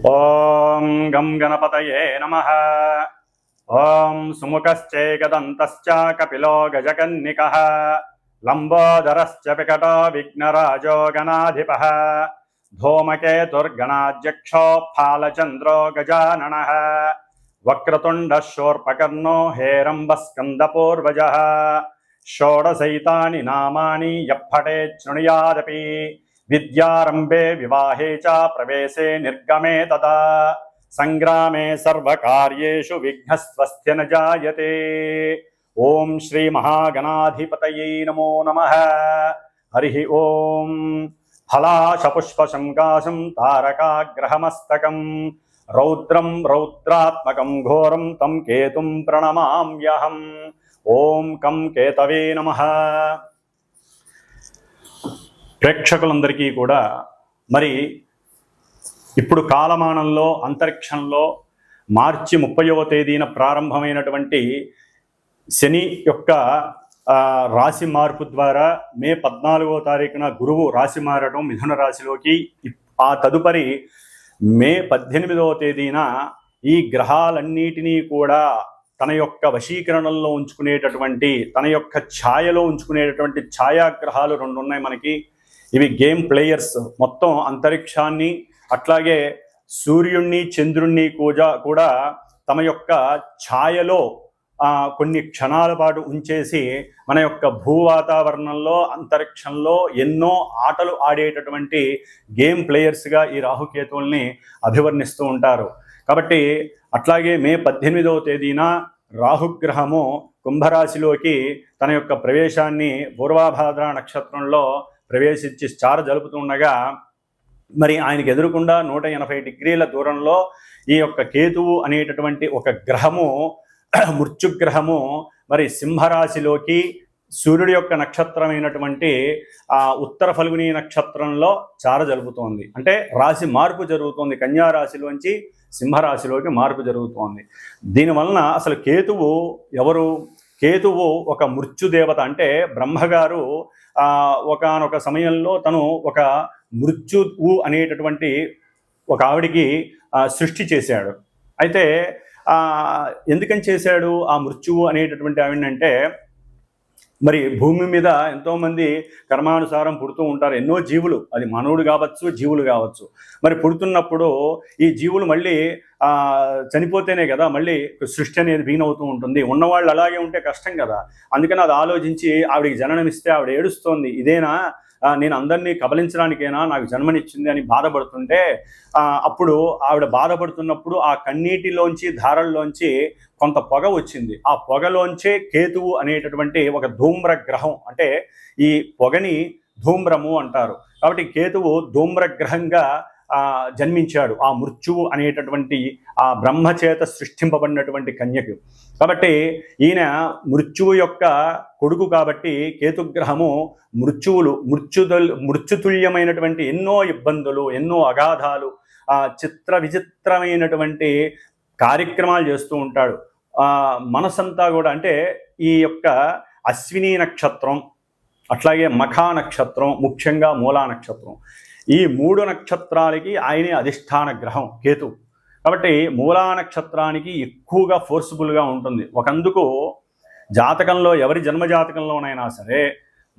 ॐ गं गणपतये नमः ॐ सुमुखश्चैकदन्तश्च कपिलो गजकन्निकः लम्बोदरश्च विकटो विघ्नराजो गणाधिपः धूमकेतुर्गणाध्यक्षो फालचन्द्रो गजाननः वक्रतुण्डः शोर्पकर्णो हेरम्बस्कन्दपूर्वजः षोडशैतानि नामानि यः पठेत् शृणुयादपि विद्यारम्भे विवाहे च प्रवेशे निर्गमे तदा सङ्ग्रामे सर्वकार्येषु विघ्नस्वस्थ्य न जायते। ओम श्री श्रीमहागणाधिपतये नमो नमः। हरिः ॐ। फलाशपुष्पशङ्काशं तारकाग्रहमस्तकम् रौद्रं रौद्रात्मकं घोरं तं केतुं प्रणमाम्यहम्। ॐ कं केतवे नमः। ప్రేక్షకులందరికీ కూడా మరి ఇప్పుడు కాలమానంలో అంతరిక్షంలో మార్చి ముప్పైవ తేదీన ప్రారంభమైనటువంటి శని యొక్క రాశి మార్పు ద్వారా మే పద్నాలుగో తారీఖున గురువు రాశి మారడం మిథున రాశిలోకి ఆ తదుపరి మే పద్దెనిమిదవ తేదీన ఈ గ్రహాలన్నిటినీ కూడా తన యొక్క వశీకరణంలో ఉంచుకునేటటువంటి తన యొక్క ఛాయలో ఉంచుకునేటటువంటి ఛాయాగ్రహాలు రెండు ఉన్నాయి మనకి. ఇవి గేమ్ ప్లేయర్స్. మొత్తం అంతరిక్షాన్ని అట్లాగే సూర్యుణ్ణి చంద్రుణ్ణి కూజా కూడా తమ యొక్క ఛాయలో కొన్ని క్షణాల పాటు ఉంచేసి మన యొక్క భూ వాతావరణంలో అంతరిక్షంలో ఎన్నో ఆటలు ఆడేటటువంటి గేమ్ ప్లేయర్స్గా ఈ రాహుకేతువుల్ని అభివర్ణిస్తూ ఉంటారు. కాబట్టి అట్లాగే మే పద్దెనిమిదవ తేదీన రాహుగ్రహము కుంభరాశిలోకి తన యొక్క ప్రవేశాన్ని పూర్వాభాద్ర నక్షత్రంలో ప్రవేశించి చార జలుపుతుండగా మరి ఆయనకు ఎదురుకుండా నూట ఎనభై డిగ్రీల దూరంలో ఈ యొక్క కేతువు అనేటటువంటి ఒక గ్రహము మృత్యుగ్రహము మరి సింహరాశిలోకి సూర్యుడి యొక్క నక్షత్రమైనటువంటి ఆ ఉత్తర ఫల్గుని నక్షత్రంలో చార జరుగుతోంది అంటే రాశి మార్పు జరుగుతోంది. కన్యా రాశిలోంచి సింహరాశిలోకి మార్పు జరుగుతోంది. దీనివలన అసలు కేతువు ఎవరు? కేతువు ఒక మృత్యుదేవత. అంటే బ్రహ్మగారు ఒకనొక సమయంలో తను ఒక మృత్యువు అనేటటువంటి ఒక ఆవిడికి సృష్టి చేశాడు. అయితే ఎందుకని చేశాడు? ఆ మృత్యువు అనేటటువంటి ఆవిడంటే మరి భూమి మీద ఎంతోమంది కర్మానుసారం పుడుతూ ఉంటారు. ఎన్నో జీవులు. అది మనవుడు కావచ్చు జీవులు కావచ్చు. మరి పుడుతున్నప్పుడు ఈ జీవులు మళ్ళీ చనిపోతేనే కదా మళ్ళీ సృష్టి అనేది బీన్ అవుతూ ఉంటుంది. ఉన్నవాళ్ళు అలాగే ఉంటే కష్టం కదా. అందుకని అది ఆలోచించి ఆవిడికి జననం ఇస్తే ఆవిడ ఏడుస్తోంది. ఇదేనా? నేను అందరినీ కబలించడానికైనా నాకు జన్మనిచ్చింది అని బాధపడుతుంటే అప్పుడు ఆవిడ బాధపడుతున్నప్పుడు ఆ కన్నీటిలోంచి ధారల్లోంచి కొంత పొగ వచ్చింది. ఆ పొగలోంచే కేతువు అనేటటువంటి ఒక ధూమ్ర గ్రహం అంటే ఈ పొగని ధూమ్రము అంటారు. కాబట్టి కేతువు ధూమ్ర గ్రహంగా జన్మించాడు. ఆ మృత్యువు అనేటటువంటి ఆ బ్రహ్మచేత సృష్టింపబడినటువంటి కన్యకు. కాబట్టి ఈయన మృత్యువు యొక్క కొడుకు కాబట్టి కేతుగ్రహము మృత్యువులు మృత్యుదల్ మృత్యుతుల్యమైనటువంటి ఎన్నో ఇబ్బందులు ఎన్నో అగాధాలు ఆ చిత్ర విచిత్రమైనటువంటి కార్యక్రమాలు చేస్తూ ఉంటాడు. మనసంతా కూడా అంటే ఈ యొక్క అశ్విని నక్షత్రం అట్లాగే మఖా నక్షత్రం ముఖ్యంగా మూలా నక్షత్రం. ఈ మూడు నక్షత్రాలకి ఆయనే అధిష్టాన గ్రహం కేతు. కాబట్టి మూలా నక్షత్రానికి ఎక్కువగా ఫోర్సుబుల్గా ఉంటుంది. ఒకందుకు జాతకంలో ఎవరి జన్మ జాతకంలోనైనా సరే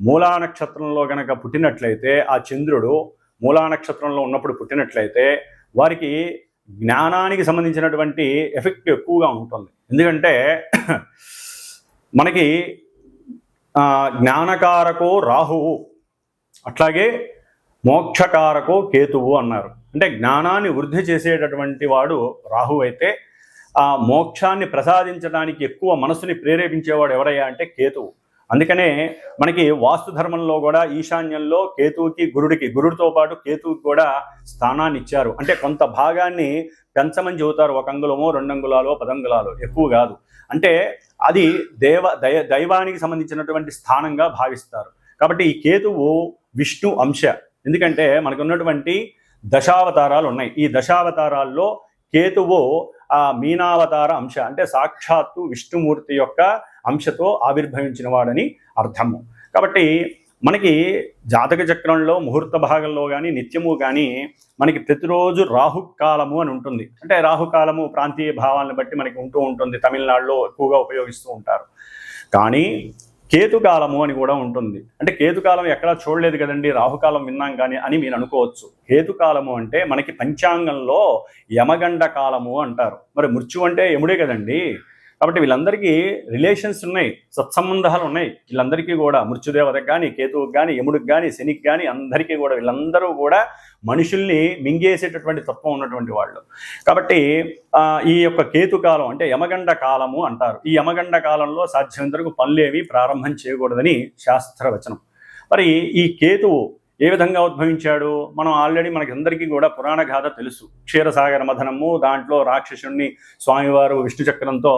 మూలా నక్షత్రంలో గనక పుట్టినట్లయితే ఆ చంద్రుడు మూలా నక్షత్రంలో ఉన్నప్పుడు పుట్టినట్లయితే వారికి జ్ఞానానికి సంబంధించినటువంటి ఎఫెక్ట్ ఎక్కువగా ఉంటుంది. ఎందుకంటే మనకి జ్ఞానకారకు జ్ఞానకారకో రాహువు. అట్లాగే మోక్షకారకో కేతువు అన్నారు. అంటే జ్ఞానాన్ని వృద్ధి చేసేటటువంటి వాడు రాహు అయితే ఆ మోక్షాన్ని ప్రసాదించడానికి ఎక్కువ మనసుని ప్రేరేపించేవాడు ఎవరయ్యా అంటే కేతువు. అందుకనే మనకి వాస్తు ధర్మంలో కూడా ఈశాన్యంలో కేతువుకి గురుడికి గురుడితో పాటు కేతువుకి కూడా స్థానాన్ని ఇచ్చారు. అంటే కొంత భాగాన్ని పెంచమని చెబుతారు. ఒక అంగుళమో రెండు అంగుళాలో పదంగుళాలు. ఎక్కువ కాదు. అంటే అది దేవ దయ దైవానికి సంబంధించినటువంటి స్థానంగా భావిస్తారు. కాబట్టి ఈ కేతువు విష్ణు అంశ. ఎందుకంటే మనకు ఉన్నటువంటి దశావతారాలు ఉన్నాయి. ఈ దశావతారాల్లో కేతువు ఆ మీనావతార అంశ అంటే సాక్షాత్తు విష్ణుమూర్తి యొక్క అంశతో ఆవిర్భవించిన వాడని అర్థము. కాబట్టి మనకి జాతక చక్రంలో ముహూర్త భాగంలో కానీ నిత్యము కానీ మనకి ప్రతిరోజు రాహుకాలము అని ఉంటుంది. అంటే రాహుకాలము ప్రాంతీయ భావాలను బట్టి మనకి ఉంటూ ఉంటుంది. తమిళనాడులో ఎక్కువగా ఉపయోగిస్తూ ఉంటారు. కానీ కేతుకాలము అని కూడా ఉంటుంది. అంటే కేతుకాలం ఎక్కడా చూడలేదు కదండి రాహుకాలం విన్నాం కానీ అని మీరు అనుకోవచ్చు. కేతుకాలము అంటే మనకి పంచాంగంలో యమగండ కాలము అంటారు. మరి మృత్యు అంటే యముడే కదండి. కాబట్టి వీళ్ళందరికీ రిలేషన్స్ ఉన్నాయి సత్సంబంధాలు ఉన్నాయి. వీళ్ళందరికీ కూడా మృత్యుదేవతకు కానీ కేతువుకి కానీ యముడికి కానీ శనికి కానీ అందరికీ కూడా వీళ్ళందరూ కూడా మనుషుల్ని మింగేసేటటువంటి తత్వం ఉన్నటువంటి వాళ్ళు. కాబట్టి ఈ యొక్క కేతుకాలం అంటే యమగండ కాలము అంటారు. ఈ యమగండ కాలంలో సాధ్యమంతరకు పనులేవి ప్రారంభం చేయకూడదని శాస్త్రవచనం. మరి ఈ కేతువు ఏ విధంగా ఉద్భవించాడు? మనం ఆల్రెడీ మనకి అందరికీ కూడా పురాణ గాథ తెలుసు. క్షీరసాగర మథనము దాంట్లో రాక్షసుణ్ణి స్వామివారు విష్ణు చక్రంతో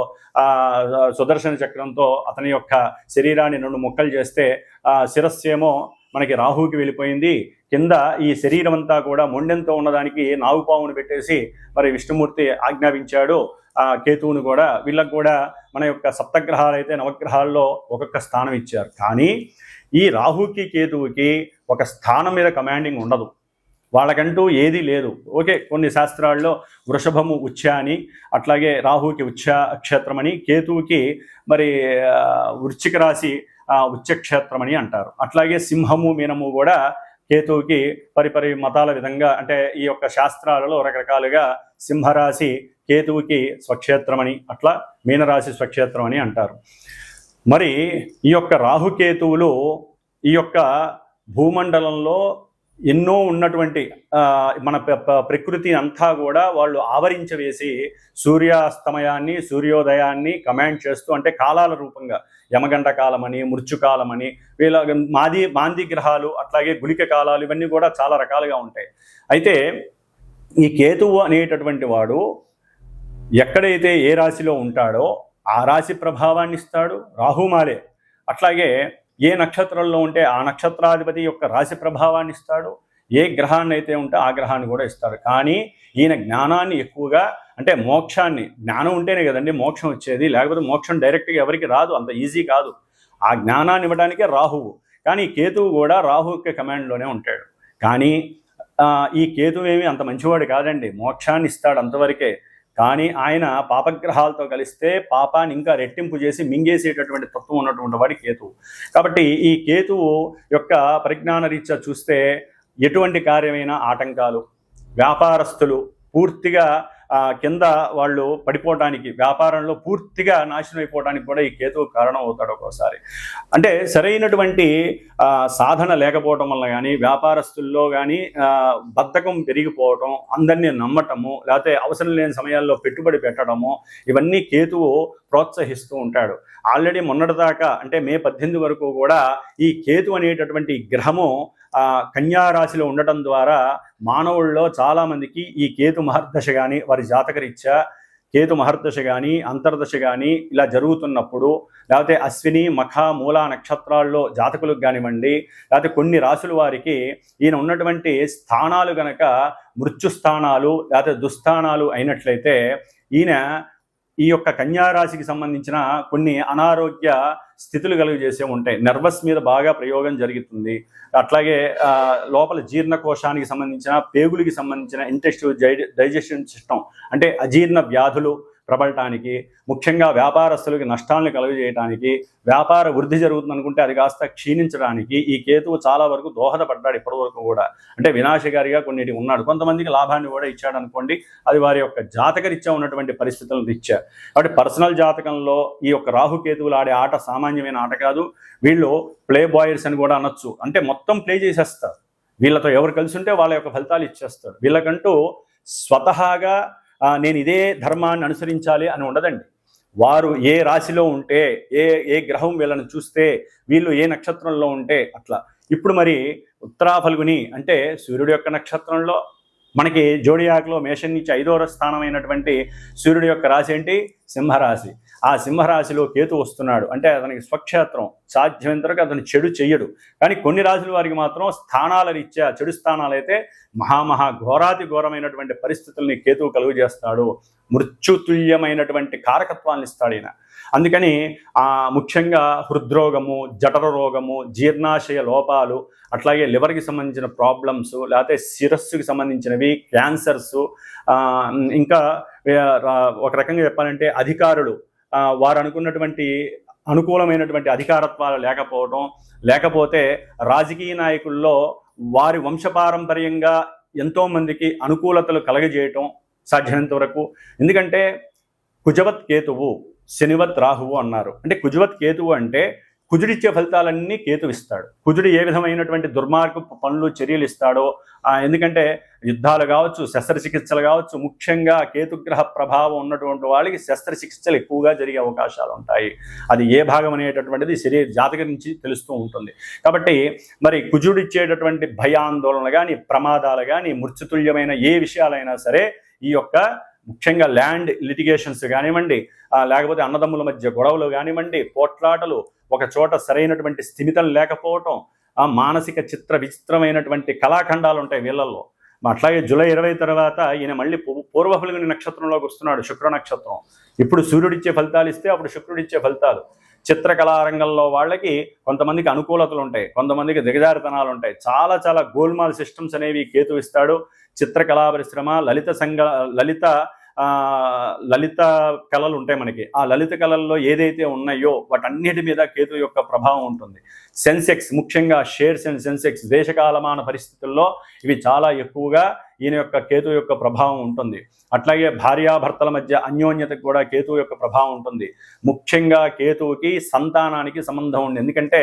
సుదర్శన చక్రంతో అతని యొక్క శరీరాన్ని రెండు ముక్కలు చేస్తే ఆ శిరస్సేమో మనకి రాహుకి వెళ్ళిపోయింది. కింద ఈ శరీరం అంతా కూడా మొండెంతో ఉన్నదానికి నాగుపావును పెట్టేసి మరి విష్ణుమూర్తి ఆజ్ఞాపించాడు. ఆ కేతువును కూడా వీళ్ళకు కూడా మన యొక్క సప్తగ్రహాలు అయితే నవగ్రహాల్లో ఒక్కొక్క స్థానం ఇచ్చారు. కానీ ఈ రాహుకి కేతువుకి ఒక స్థానం మీద కమాండింగ్ ఉండదు. వాళ్ళకంటూ ఏదీ లేదు. ఓకే కొన్ని శాస్త్రాల్లో వృషభము ఉచ్చ అని అట్లాగే రాహుకి ఉచ్చ క్షేత్రం అని కేతువుకి మరి వృశ్చిక రాశి ఆ, ఉచ్చక్షేత్రం అని అంటారు. అట్లాగే సింహము మీనము కూడా కేతువుకి పరిపరి మతాల విధంగా అంటే ఈ యొక్క శాస్త్రాలలో రకరకాలుగా సింహరాశి కేతువుకి స్వక్షేత్రమని అట్లా మీనరాశి స్వక్షేత్రం అని అంటారు. మరి ఈ యొక్క రాహుకేతువులు ఈ యొక్క భూమండలంలో ఎన్నో ఉన్నటువంటి మన ప్ర- ప్రకృతి అంతా కూడా వాళ్ళు ఆవరించవేసి సూర్యాస్తమయాన్ని సూర్యోదయాన్ని కమాండ్ చేస్తూ అంటే కాలాల రూపంగా యమగండ కాలమని మృత్యుకాలమని వీళ్ళ మాది మాంది గ్రహాలు అట్లాగే గుళిక కాలాలు ఇవన్నీ కూడా చాలా రకాలుగా ఉంటాయి. అయితే ఈ కేతువు అనేటటువంటి వాడు ఎక్కడైతే ఏ రాశిలో ఉంటాడో ఆ రాశి ప్రభావాన్ని ఇస్తాడు రాహుమాలే అట్లాగే ఏ నక్షత్రంలో ఉంటే ఆ నక్షత్రాధిపతి యొక్క రాశి ప్రభావాన్ని ఇస్తాడు ఏ గ్రహాన్ని అయితే ఉంటే ఆ గ్రహాన్ని కూడా ఇస్తాడు. కానీ ఈయన జ్ఞానాన్ని ఎక్కువగా అంటే మోక్షాన్ని జ్ఞానం ఉంటేనే కదండి మోక్షం వచ్చేది. లేకపోతే మోక్షం డైరెక్ట్గా ఎవరికి రాదు. అంత ఈజీ కాదు. ఆ జ్ఞానాన్ని ఇవ్వడానికే రాహువు. కానీ కేతువు కూడా రాహు యొక్క కమాండ్లోనే ఉంటాడు. కానీ ఈ కేతువు ఏమి అంత మంచివాడు కాదండి. మోక్షాన్ని ఇస్తాడు అంతవరకే. కానీ ఆయన పాపగ్రహాలతో కలిస్తే పాపాన్ని ఇంకా రెట్టింపు చేసి మింగేసేటటువంటి తత్వం ఉన్నటువంటి వాడి కేతువు. కాబట్టి ఈ కేతువు యొక్క పరిజ్ఞాన రీత్యా చూస్తే ఎటువంటి కార్యమైన ఆటంకాలు వ్యాపారస్తులు పూర్తిగా కింద వాళ్ళు పడిపోవడానికి వ్యాపారంలో పూర్తిగా నాశనం అయిపోవడానికి కూడా ఈ కేతువు కారణం అవుతాడు ఒక్కోసారి. అంటే సరైనటువంటి సాధన లేకపోవటం వల్ల కానీ వ్యాపారస్తుల్లో కానీ బద్ధకం పెరిగిపోవటం అందరినీ నమ్మటము లేకపోతే అవసరం లేని సమయాల్లో పెట్టుబడి పెట్టడము ఇవన్నీ కేతువు ప్రోత్సహిస్తూ ఉంటాడు. ఆల్రెడీ మొన్నటిదాకా అంటే మే పద్దెనిమిది వరకు కూడా ఈ కేతు అనేటటువంటి గ్రహము ఆ కన్యారాశిలో ఉండటం ద్వారా మానవుల్లో చాలామందికి ఈ కేతు మహర్దశ కానీ వారి జాతకరీత్యా కేతు మహర్దశ కానీ అంతర్దశ కానీ ఇలా జరుగుతున్నప్పుడు లేకపోతే అశ్విని మఖ మూల నక్షత్రాల్లో జాతకులకు కానివ్వండి లేకపోతే కొన్ని రాసుల వారికి ఈయన ఉన్నటువంటి స్థానాలు గనక మృత్యు స్థానాలు లేకపోతే దుస్థానాలు అయినట్లయితే ఈయన ఈ యొక్క కన్యారాశికి సంబంధించిన కొన్ని అనారోగ్య స్థితులు కలుగజేసే ఉంటాయి. నర్వస్ మీద బాగా ప్రయోగం జరుగుతుంది. అట్లాగే లోపల జీర్ణకోశానికి సంబంధించిన పేగులకి సంబంధించిన ఇంటెస్టివ్ డైజెషన్ సిస్టమ్ అంటే అజీర్ణ వ్యాధులు ప్రబలటానికి ముఖ్యంగా వ్యాపారస్తులకి నష్టాలను కలుగజేయడానికి వ్యాపార వృద్ధి జరుగుతుంది అనుకుంటే అది కాస్త క్షీణించడానికి ఈ కేతువు చాలా వరకు దోహదపడ్డాడు ఇప్పటివరకు కూడా. అంటే వినాశకారిగా కొన్నిటి ఉన్నాడు. కొంతమందికి లాభాన్ని కూడా ఇచ్చాడు అనుకోండి అది వారి యొక్క జాతకరీత్యా ఉన్నటువంటి పరిస్థితులను ఇచ్చా కాబట్టి పర్సనల్ జాతకంలో ఈ యొక్క రాహుకేతువులు ఆడే ఆట సామాన్యమైన ఆట కాదు. వీళ్ళు ప్లే బాయర్స్ అని కూడా అనొచ్చు. అంటే మొత్తం ప్లే చేసేస్తారు. వీళ్ళతో ఎవరు కలిసి ఉంటే వాళ్ళ యొక్క ఫలితాలు ఇచ్చేస్తారు. వీళ్ళకంటూ స్వతహాగా నేను ఇదే ధర్మాన్ని అనుసరించాలి అని ఉండదండి. వారు ఏ రాశిలో ఉంటే ఏ ఏ గ్రహం వీళ్ళని చూస్తే వీళ్ళు ఏ నక్షత్రంలో ఉంటే అట్లా. ఇప్పుడు మరి ఉత్తరా ఫల్గుని అంటే సూర్యుడు యొక్క నక్షత్రంలో మనకి జోడియాక్లో మేషన్ నుంచి ఐదో స్థానమైనటువంటి సూర్యుడి యొక్క రాశి ఏంటి? సింహరాశి. ఆ సింహరాశిలో కేతు వస్తున్నాడు. అంటే అతనికి స్వక్షేత్రం. సాధ్యమైనంతవరకు అతను చెడు చెయ్యడు. కానీ కొన్ని రాశుల వారికి మాత్రం స్థానాల రీత్యా చెడు స్థానాలు అయితే మహామహా ఘోరాతి ఘోరమైనటువంటి పరిస్థితుల్ని కేతువు కలుగు చేస్తాడు మృత్యుతుల్యమైనటువంటి కారకత్వాన్ని ఇస్తాడు ఈయన. అందుకని ఆ ముఖ్యంగా హృద్రోగము జఠర రోగము జీర్ణాశయ లోపాలు అట్లాగే లివర్కి సంబంధించిన ప్రాబ్లమ్స్ లేకపోతే శిరస్సుకి సంబంధించినవి క్యాన్సర్స్ ఇంకా ఒక రకంగా చెప్పాలంటే అధికారులు వారు అనుకున్నటువంటి అనుకూలమైనటువంటి అధికారత్వాలు లేకపోవడం లేకపోతే రాజకీయ నాయకుల్లో వారి వంశపారంపర్యంగా ఎంతోమందికి అనుకూలతలు కలగజేయటం సాధ్యమైనంత వరకు. ఎందుకంటే కుజవత్ కేతువు శనివత్ రాహువు అన్నారు. అంటే కుజవత్ కేతువు అంటే కుజుడిచ్చే ఫలితాలన్నీ కేతు ఇస్తాడు. కుజుడు ఏ విధమైనటువంటి దుర్మార్గ పనులు చర్యలు ఇస్తాడో ఎందుకంటే యుద్ధాలు కావచ్చు శస్త్రచికిత్సలు కావచ్చు ముఖ్యంగా కేతుగ్రహ ప్రభావం ఉన్నటువంటి వాళ్ళకి శస్త్రచికిత్సలు ఎక్కువగా జరిగే అవకాశాలు ఉంటాయి. అది ఏ భాగం అనేటటువంటిది శరీర జాతక నుంచి తెలుస్తూ ఉంటుంది. కాబట్టి మరి కుజుడిచ్చేటటువంటి భయాందోళన కానీ ప్రమాదాలు కానీ మృత్యుతుల్యమైన ఏ విషయాలైనా సరే ఈ యొక్క ముఖ్యంగా ల్యాండ్ లిటిగేషన్స్ కానివ్వండి లేకపోతే అన్నదమ్ముల మధ్య గొడవలు కానివ్వండి పోట్లాటలు ఒక చోట సరైనటువంటి స్థిమితం లేకపోవటం ఆ మానసిక చిత్ర విచిత్రమైనటువంటి కళాఖండాలు ఉంటాయి వీళ్ళల్లో. అట్లాగే జూలై ఇరవై తర్వాత ఈయన మళ్ళీ పూర్వఫలుగుని నక్షత్రంలోకి వస్తున్నాడు శుక్ర నక్షత్రం. ఇప్పుడు సూర్యుడిచ్చే ఫలితాలు ఇస్తే అప్పుడు శుక్రుడిచ్చే ఫలితాలు. చిత్రకళారంగంలో వాళ్ళకి కొంతమందికి అనుకూలతలు ఉంటాయి కొంతమందికి దిగజారితనాలు ఉంటాయి. చాలా చాలా గోల్మాల్ సిస్టమ్స్ అనేవి కేతు ఇస్తాడు చిత్రకళా పరిశ్రమ లలిత సంఘ లలిత లలిత కళలు ఉంటాయి మనకి. ఆ లలిత కళల్లో ఏదైతే ఉన్నాయో వాటన్నిటి మీద కేతు యొక్క ప్రభావం ఉంటుంది. సెన్సెక్స్ ముఖ్యంగా షేర్స్ అండ్ సెన్సెక్స్ దేశకాలమాన పరిస్థితుల్లో ఇవి చాలా ఎక్కువగా ఈయన యొక్క కేతు యొక్క ప్రభావం ఉంటుంది. అట్లాగే భార్యాభర్తల మధ్య అన్యోన్యతకు కూడా కేతు యొక్క ప్రభావం ఉంటుంది. ముఖ్యంగా కేతువుకి సంతానానికి సంబంధం ఉంది. ఎందుకంటే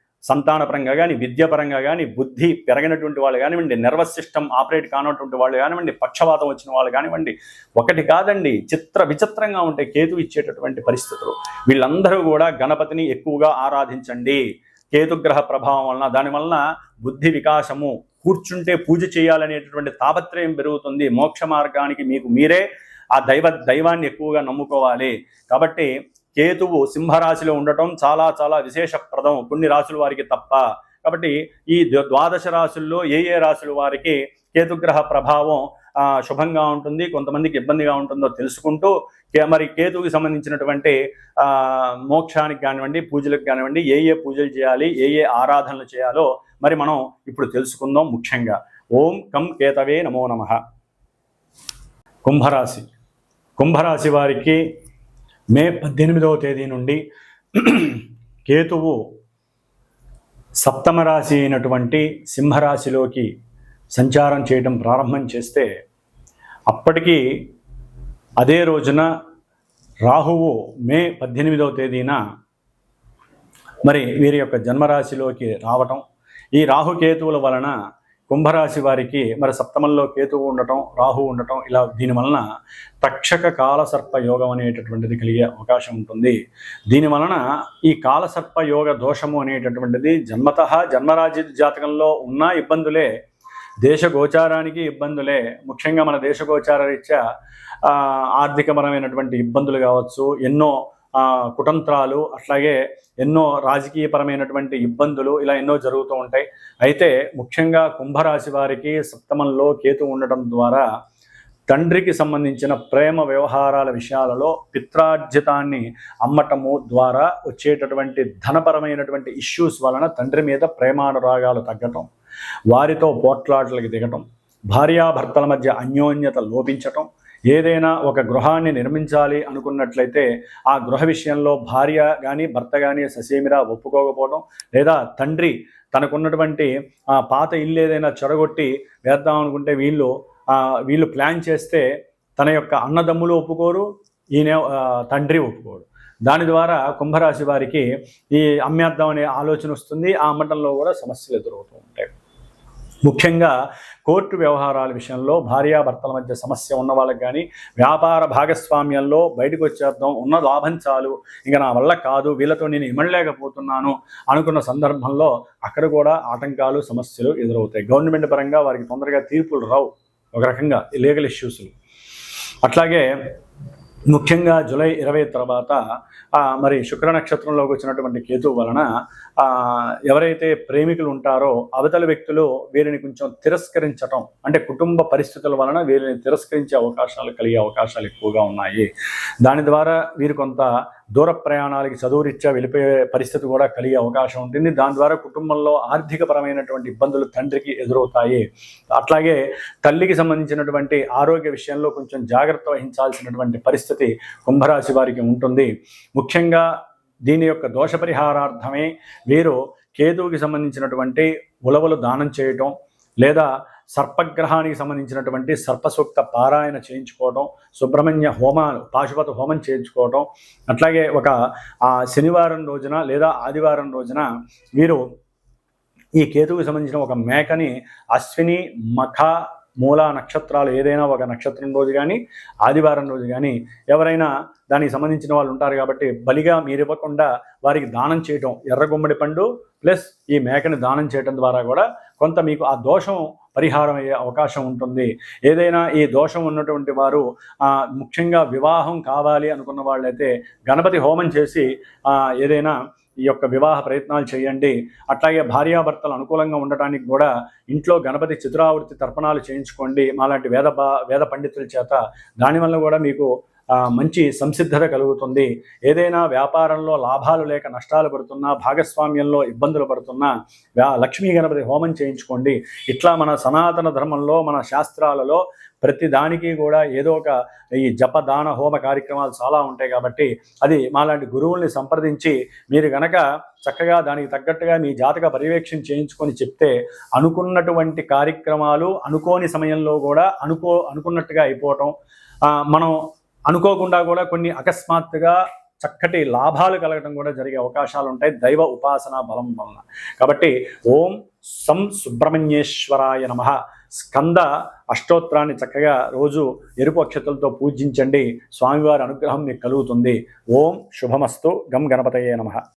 సంతానపరంగా కానీ విద్యాపరంగా కానీ బుద్ధి పెరగినటువంటి వాళ్ళు కానివ్వండి నర్వస్ సిస్టమ్ ఆపరేట్ కానటువంటి వాళ్ళు కానివ్వండి పక్షవాతం వచ్చిన వాళ్ళు కానివ్వండి ఒకటి కాదండి చిత్ర విచిత్రంగా ఉంటే కేతు ఇచ్చేటటువంటి పరిస్థితులు. వీళ్ళందరూ కూడా గణపతిని ఎక్కువగా ఆరాధించండి. కేతుగ్రహ ప్రభావం వలన దానివలన బుద్ధి వికాసము కూర్చుంటే పూజ చేయాలనేటటువంటి తాపత్రయం పెరుగుతుంది. మోక్ష మార్గానికి మీకు మీరే ఆ దైవ దైవాన్ని ఎక్కువగా నమ్ముకోవాలి. కాబట్టి కేతువు సింహరాశిలో ఉండటం చాలా చాలా విశేషప్రదం కొన్ని రాశుల వారికి తప్ప. కాబట్టి ఈ ద్వాదశ రాశుల్లో ఏ ఏ రాశుల వారికి కేతుగ్రహ ప్రభావం శుభంగా ఉంటుంది కొంతమందికి ఇబ్బందిగా ఉంటుందో తెలుసుకుంటూ మరి కేతువుకి సంబంధించినటువంటి మోక్షానికి కానివ్వండి పూజలకు కానివ్వండి ఏ ఏ పూజలు చేయాలి ఏ ఏ ఆరాధనలు చేయాలో మరి మనం ఇప్పుడు తెలుసుకుందాం ముఖ్యంగా. ఓం కం కేతవే నమో నమ. కుంభరాశి. కుంభరాశి వారికి మే పద్దెనిమిదవ తేదీ నుండి కేతువు సప్తమ రాశి అయినటువంటి సింహరాశిలోకి సంచారం చేయడం ప్రారంభం చేస్తే అప్పటికి అదే రోజున రాహువు మే పద్దెనిమిదవ తేదీన మరి వీరి యొక్క జన్మరాశిలోకి రావటం. ఈ రాహుకేతువుల వలన కుంభరాశి వారికి మరి సప్తమంలో కేతువు ఉండటం రాహు ఉండటం ఇలా దీని వలన తక్షక కాలసర్ప యోగం అనేటటువంటిది కలిగే అవకాశం ఉంటుంది. దీని వలన ఈ కాలసర్ప యోగ దోషము అనేటటువంటిది జన్మత జన్మరాజ్య జాతకంలో ఉన్న ఇబ్బందులే దేశ గోచారానికి ఇబ్బందులే ముఖ్యంగా మన దేశ గోచార రీత్యా ఆర్థికపరమైనటువంటి ఇబ్బందులు కావచ్చు ఎన్నో కుటంత్రాలు అట్లాగే ఎన్నో రాజకీయపరమైనటువంటి ఇబ్బందులు ఇలా ఎన్నో జరుగుతూ ఉంటాయి. అయితే ముఖ్యంగా కుంభరాశి వారికి సప్తమంలో కేతు ఉండటం ద్వారా తండ్రికి సంబంధించిన ప్రేమ వ్యవహారాల విషయాలలో పిత్రార్జితాన్ని అమ్మటము ద్వారా వచ్చేటటువంటి ధనపరమైనటువంటి ఇష్యూస్ వలన తండ్రి మీద ప్రేమానురాగాలు తగ్గటం వారితో పోట్లాటలకి దిగటం భార్యాభర్తల మధ్య అన్యోన్యత లోపించటం ఏదైనా ఒక గృహాన్ని నిర్మించాలి అనుకున్నట్లయితే ఆ గృహ విషయంలో భార్య కానీ భర్త కానీ ససేమిరా ఒప్పుకోకపోవడం లేదా తండ్రి తనకున్నటువంటి ఆ పాత ఇల్లు ఏదైనా చెడగొట్టి వేద్దాం అనుకుంటే వీళ్ళు వీళ్ళు ప్లాన్ చేస్తే తన యొక్క అన్నదమ్ములు ఒప్పుకోరు ఈయన తండ్రి ఒప్పుకోడు. దాని ద్వారా కుంభరాశి వారికి ఈ అమ్మేద్దాం అనే ఆలోచన వస్తుంది. ఆ అమ్మటంలో కూడా సమస్యలు ఎదురవుతూ ఉంటాయి. ముఖ్యంగా కోర్టు వ్యవహారాల విషయంలో భార్యాభర్తల మధ్య సమస్య ఉన్న వాళ్ళకి కానీ వ్యాపార భాగస్వామ్యంలో బయటకు వచ్చేద్దాం ఉన్న లాభం చాలు ఇంకా నా వల్ల కాదు వీళ్ళతో నేను ఇమడలేకపోతున్నాను అనుకున్న సందర్భంలో అక్కడ కూడా ఆటంకాలు సమస్యలు ఎదురవుతాయి. గవర్నమెంట్ పరంగా వారికి తొందరగా తీర్పులు రావు. ఒక రకంగా లీగల్ ఇష్యూస్లు. అట్లాగే ముఖ్యంగా జూలై ఇరవై తర్వాత మరి శుక్ర నక్షత్రంలోకి వచ్చినటువంటి కేతు వలన ఎవరైతే ప్రేమికులు ఉంటారో అవతల వ్యక్తులు వీరిని కొంచెం తిరస్కరించటం అంటే కుటుంబ పరిస్థితుల వలన వీరిని తిరస్కరించే అవకాశాలు కలిగే అవకాశాలు ఎక్కువగా ఉన్నాయి. దాని ద్వారా వీరు కొంత దూర ప్రయాణాలకి చదువురీత్యా వెళ్ళిపోయే పరిస్థితి కూడా కలిగే అవకాశం ఉంటుంది. దాని ద్వారా కుటుంబంలో ఆర్థికపరమైనటువంటి ఇబ్బందులు తండ్రికి ఎదురవుతాయి. అట్లాగే తల్లికి సంబంధించినటువంటి ఆరోగ్య విషయంలో కొంచెం జాగ్రత్త వహించాల్సినటువంటి పరిస్థితి కుంభరాశి వారికి ఉంటుంది. ముఖ్యంగా దీని యొక్క దోష పరిహారార్థమే వీరు కేతువుకి సంబంధించినటువంటి ఉలవలు దానం చేయటం లేదా సర్పగ్రహానికి సంబంధించినటువంటి సర్పసూక్త పారాయణ చేయించుకోవటం సుబ్రహ్మణ్య హోమాలు పాశుపత హోమం చేయించుకోవటం అట్లాగే ఒక శనివారం రోజున లేదా ఆదివారం రోజున వీరు ఈ కేతువుకి సంబంధించిన ఒక మేకని అశ్విని మఖ మూల నక్షత్రాలు ఏదైనా ఒక నక్షత్రం రోజు కానీ ఆదివారం రోజు కానీ ఎవరైనా దానికి సంబంధించిన వాళ్ళు ఉంటారు కాబట్టి బలిగా మీరివ్వకుండా వారికి దానం చేయటం ఎర్ర గుమ్మడి పండు ప్లస్ ఈ మేకని దానం చేయటం ద్వారా కూడా కొంత మీకు ఆ దోషం పరిహారం అయ్యే అవకాశం ఉంటుంది. ఏదైనా ఈ దోషం ఉన్నటువంటి వారు ముఖ్యంగా వివాహం కావాలి అనుకున్న వాళ్ళైతే గణపతి హోమం చేసి ఏదైనా ఈ యొక్క వివాహ ప్రయత్నాలు చేయండి. అట్లాగే భార్యాభర్తలు అనుకూలంగా ఉండటానికి కూడా ఇంట్లో గణపతి చిత్రావృత్తి తర్పణాలు చేయించుకోండి. మాలాంటి వేద బా- వేద పండితుల చేత దానివల్ల కూడా మీకు మంచి సంసిద్ధత కలుగుతుంది. ఏదైనా వ్యాపారంలో లాభాలు లేక నష్టాలు పడుతున్నా భాగస్వామ్యంలో ఇబ్బందులు పడుతున్నా వ్యా- లక్ష్మీ గణపతి హోమం చేయించుకోండి. ఇట్లా మన సనాతన ధర్మంలో మన శాస్త్రాలలో ప్రతి దానికి కూడా ఏదో ఒక ఈ జప దాన హోమ కార్యక్రమాలు చాలా ఉంటాయి కాబట్టి అది మాలాంటి గురువుల్ని సంప్రదించి మీరు గనక చక్కగా దానికి తగ్గట్టుగా మీ జాతక పర్యవేక్షణ చేయించుకొని చెప్తే అనుకున్నటువంటి కార్యక్రమాలు అనుకోని సమయంలో కూడా అనుకో అనుకున్నట్టుగా అయిపోవటం. మనం అనుకోకుండా కూడా కొన్ని అకస్మాత్తుగా చక్కటి లాభాలు కలగడం కూడా జరిగే అవకాశాలు ఉంటాయి దైవ ఉపాసన బలం వలన. కాబట్టి ఓం సం సుబ్రహ్మణ్యేశ్వరాయ నమ. స్కంద అష్టోత్తరాన్ని చక్కగా రోజు ఎరుపు అక్షతలతో పూజించండి. స్వామివారి అనుగ్రహం మీకు కలుగుతుంది. ఓం శుభమస్తు. గం గణపతయే నమ.